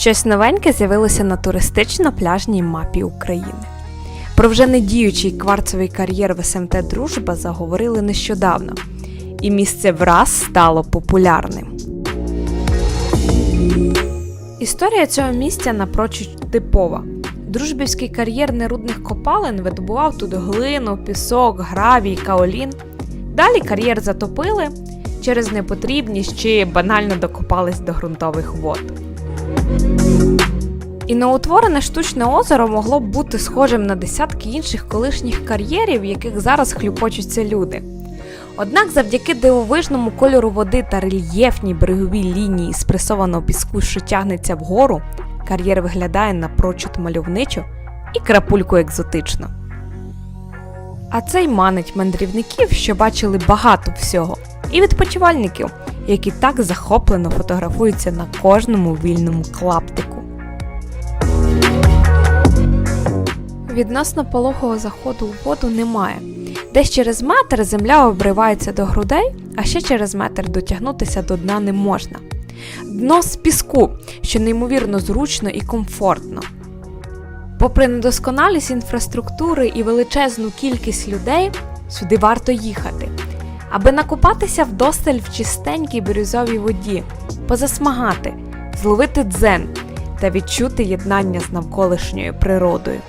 Щось новеньке з'явилося на туристично-пляжній мапі України. Про вже не діючий кварцевий кар'єр в СМТ Дружба заговорили нещодавно, і місце враз стало популярним. Історія цього місця напрочуд типова. Дружбівський кар'єр нерудних копалин видобував тут глину, пісок, гравій, каолін. Далі кар'єр затопили через непотрібність чи банально докопались до ґрунтових вод. І новоутворене штучне озеро могло б бути схожим на десятки інших колишніх кар'єрів, в яких зараз хлюпочуться люди. Однак завдяки дивовижному кольору води та рельєфній береговій лінії спресованого піску, що тягнеться вгору, кар'єр виглядає напрочуд мальовничо і крапульку екзотично. А це й манить мандрівників, що бачили багато всього, і відпочивальників, які так захоплено фотографуються на кожному вільному клаптику. Відносно пологого заходу у воду немає. Десь через метр земля обривається до грудей, а ще через метр дотягнутися до дна не можна. Дно з піску, що неймовірно зручно і комфортно. Попри недосконалість інфраструктури і величезну кількість людей, сюди варто їхати, аби накупатися вдосталь в чистенькій бірюзовій воді, позасмагати, зловити дзен та відчути єднання з навколишньою природою.